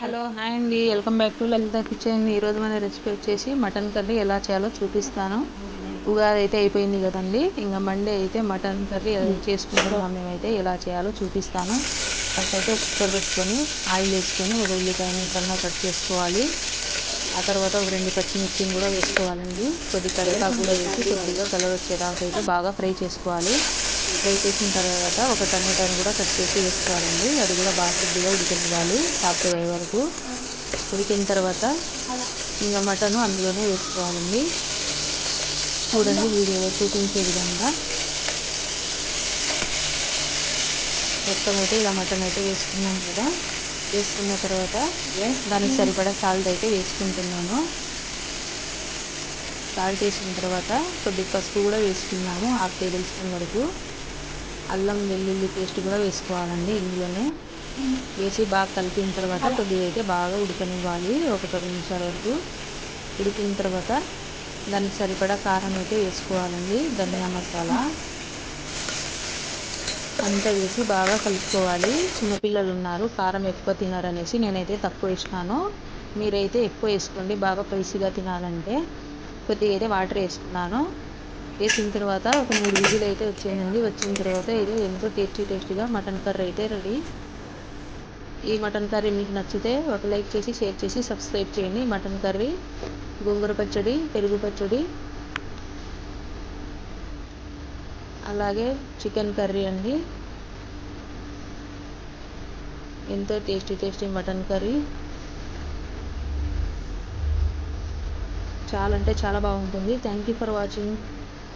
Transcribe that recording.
Hello hi అండి. Welcome back to Lalitha kitchen. ఈరోజు మన రెసిపీ వచ్చేసి మటన్ కర్రీ ఎలా చేయాలో చూపిస్తాను. ఉగాది అయితే అయిపోయింది కదండి. ఇంకా మండే అయితే మటన్ కర్రీ ఎలా చేసుకుంటున్నాం మేమైతే ఎలా చేయాలో చూపిస్తాను. ఫస్ట్ అయితే కుక్కర్ పెట్టుకొని ఆయిల్ వేసుకొని ఒక ఉల్లిపాయని సన్నగా కట్ చేసుకోవాలి. ఆ తర్వాత ఒక రెండు పచ్చిమిర్చిని కూడా వేసుకోవాలండి. కొద్ది కరివేపాకు కూడా వేసి కొద్దిగా కలర్ వచ్చేదాకా అయితే బాగా ఫ్రై చేసుకోవాలి. ఫ్రై చేసిన తర్వాత ఒక టమాటాని కూడా కట్ చేసి వేసుకోవాలండి. అది కూడా బాగా కొద్దిగా ఉడికివ్వాలి సాఫ్ట్ అయ్యే వరకు. ఉడికిన తర్వాత ఇంకా మటన్ అందులోనే వేసుకోవాలండి. చూడండి వీడియోలో చూపించే విధంగా. మొత్తం అయితే ఇలా మటన్ అయితే వేసుకున్నాం కదా. వేసుకున్న తర్వాత దానికి సరిపడా సాల్ట్ అయితే వేసుకుంటున్నాను. సాల్ట్ వేసిన తర్వాత కొద్దిగా పసుపు కూడా వేసుకున్నాము. హాఫ్ టేబుల్ స్పూన్ వరకు. అల్లం వెల్లుల్లి పేస్ట్ కూడా వేసుకోవాలండి ఇందులోనే. వేసి బాగా కలిపిన తర్వాత కొద్దిగా అయితే బాగా ఉడకనివ్వాలి ఒక పది నిమిషాల వరకు. ఉడికిన తర్వాత దానికి సరిపడా కారం అయితే వేసుకోవాలండి ధనియా మసాలా. అంతా వేసి బాగా కలుపుకోవాలి. చిన్నపిల్లలు ఉన్నారు కారం ఎక్కువ తినారనేసి నేనైతే తక్కువ వేసినాను. మీరైతే ఎక్కువ వేసుకోండి బాగా పైసీగా తినాలంటే. కొద్దిగా అయితే వాటర్ వేసుకున్నాను. వేసిన తర్వాత ఒక మూడు విజిల్ అయితే వచ్చేయండి. వచ్చిన తర్వాత ఇది ఎంతో టేస్టీ టేస్టీగా మటన్ కర్రీ అయితే రెడీ. ఈ మటన్ కర్రీ మీకు నచ్చితే ఒక లైక్ చేసి షేర్ చేసి సబ్స్క్రైబ్ చేయండి. మటన్ కర్రీ గోంగూర పచ్చడి పెరుగు పచ్చడి అలాగే చికెన్ కర్రీ అండి. ఎంతో టేస్టీ టేస్టీ మటన్ కర్రీ. చాలా అంటే చాలా బాగుంటుంది. Thank you for watching